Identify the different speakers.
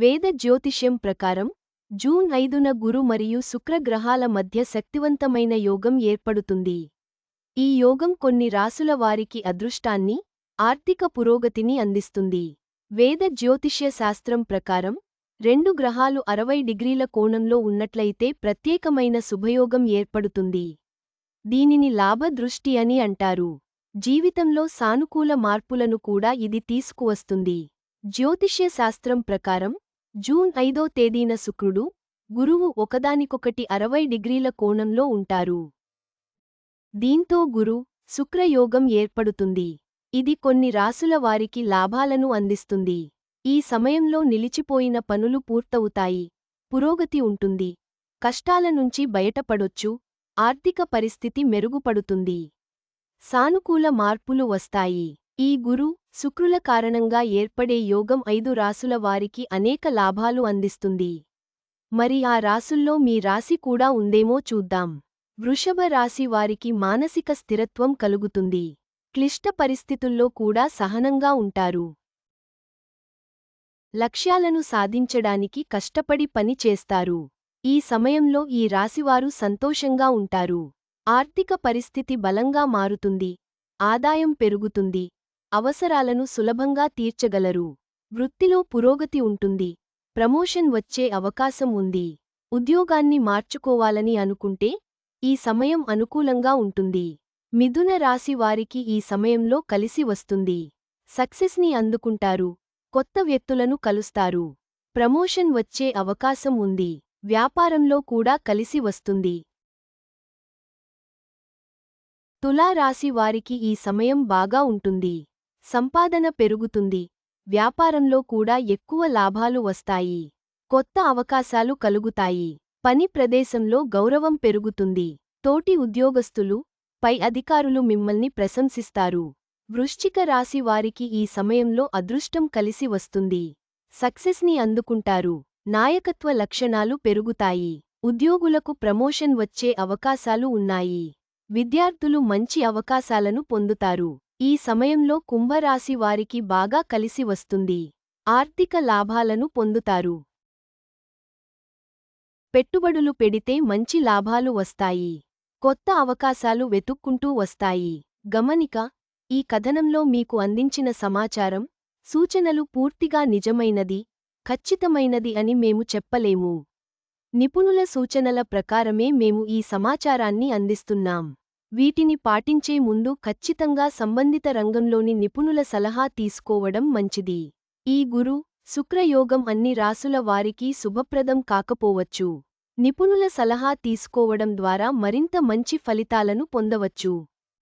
Speaker 1: వేద జ్యోతిష్యం ప్రకారం జూన్ ఐదున గురు మరియు శుక్ర గ్రహాల మధ్య శక్తివంతమైన యోగం ఏర్పడుతుంది. ఈ యోగం కొన్ని రాసుల వారికి అదృష్టాన్ని ఆర్థిక పురోగతిని అందిస్తుంది. వేద జ్యోతిష్య శాస్త్రం ప్రకారం రెండు గ్రహాలు అరవై డిగ్రీల కోణంలో ఉన్నట్లయితే ప్రత్యేకమైన శుభయోగం ఏర్పడుతుంది. దీనిని లాభదృష్టి అని అంటారు. జీవితంలో సానుకూల మార్పులను కూడా ఇది తీసుకువస్తుంది. జ్యోతిష్య శాస్త్రం ప్రకారం జూన్ ఐదో తేదీన శుక్రుడు గురువు ఒకదానికొకటి అరవై డిగ్రీల కోణంలో ఉంటారు. దీంతో గురు శుక్రయోగం ఏర్పడుతుంది. ఇది కొన్ని రాసుల వారికి లాభాలను అందిస్తుంది. ఈ సమయంలో నిలిచిపోయిన పనులు పూర్తవుతాయి. పురోగతి ఉంటుంది. కష్టాల నుంచి బయటపడొచ్చు. ఆర్థిక పరిస్థితి మెరుగుపడుతుంది. సానుకూల మార్పులు వస్తాయి. ఈ గురు శుక్రుల కారణంగా ఏర్పడే యోగం ఐదు రాసుల వారికి అనేక లాభాలు అందిస్తుంది. మరి ఆ రాసుల్లో మీ రాశి కూడా ఉందేమో చూద్దాం. వృషభ రాశి వారికి మానసిక స్థిరత్వం కలుగుతుంది. క్లిష్ట పరిస్థితుల్లో కూడా సహనంగా ఉంటారు. లక్ష్యాలను సాధించడానికి కష్టపడి పని చేస్తారు. ఈ సమయంలో ఈ రాశివారు సంతోషంగా ఉంటారు. ఆర్థిక పరిస్థితి బలంగా మారుతుంది. ఆదాయం పెరుగుతుంది. అవసరాలను సులభంగా తీర్చగలరు. వృత్తిలో పురోగతి ఉంటుంది. ప్రమోషన్ వచ్చే అవకాశం ఉంది. ఉద్యోగాన్ని మార్చుకోవాలని అనుకుంటే ఈ సమయం అనుకూలంగా ఉంటుంది. మిథున రాశి వారికి ఈ సమయంలో కలిసి వస్తుంది. సక్సెస్ని అందుకుంటారు. కొత్త వ్యక్తులను కలుస్తారు. ప్రమోషన్ వచ్చే అవకాశం ఉంది. వ్యాపారంలో కూడా కలిసి వస్తుంది. తులారాశి వారికి ఈ సమయం బాగా ఉంటుంది. సంపాదన పెరుగుతుంది. వ్యాపారంలో కూడా ఎక్కువ లాభాలు వస్తాయి. కొత్త అవకాశాలు కలుగుతాయి. పని ప్రదేశంలో గౌరవం పెరుగుతుంది. తోటి ఉద్యోగస్తులు పై అధికారులు మిమ్మల్ని ప్రశంసిస్తారు. వృశ్చిక రాశి వారికి ఈ సమయంలో అదృష్టం కలిసి వస్తుంది. సక్సెస్ని అందుకుంటారు. నాయకత్వ లక్షణాలు పెరుగుతాయి. ఉద్యోగులకు ప్రమోషన్ వచ్చే అవకాశాలు ఉన్నాయి. విద్యార్థులు మంచి అవకాశాలను పొందుతారు. ఈ సమయంలో కుంభరాశి వారికి బాగా కలిసి వస్తుంది. ఆర్థిక లాభాలను పొందుతారు. పెట్టుబడులు పెడితే మంచి లాభాలు వస్తాయి. కొత్త అవకాశాలు వెతుక్కుంటూ వస్తాయి. గమనిక ఈ కథనంలో మీకు అందించిన సమాచారం సూచనలు పూర్తిగా నిజమైనది ఖచ్చితమైనది అని మేము చెప్పలేము. నిపుణుల సూచనల ప్రకారమే మేము ఈ సమాచారాన్ని అందిస్తున్నాం. వీటిని పాటించే ముందు ఖచ్చితంగా సంబంధిత రంగంలోని నిపుణుల సలహా తీసుకోవడం మంచిది. ఈ గురు శుక్రయోగం అన్ని రాసుల వారికి శుభప్రదం కాకపోవచ్చు. నిపుణుల సలహా తీసుకోవడం ద్వారా మరింత మంచి ఫలితాలను పొందవచ్చు.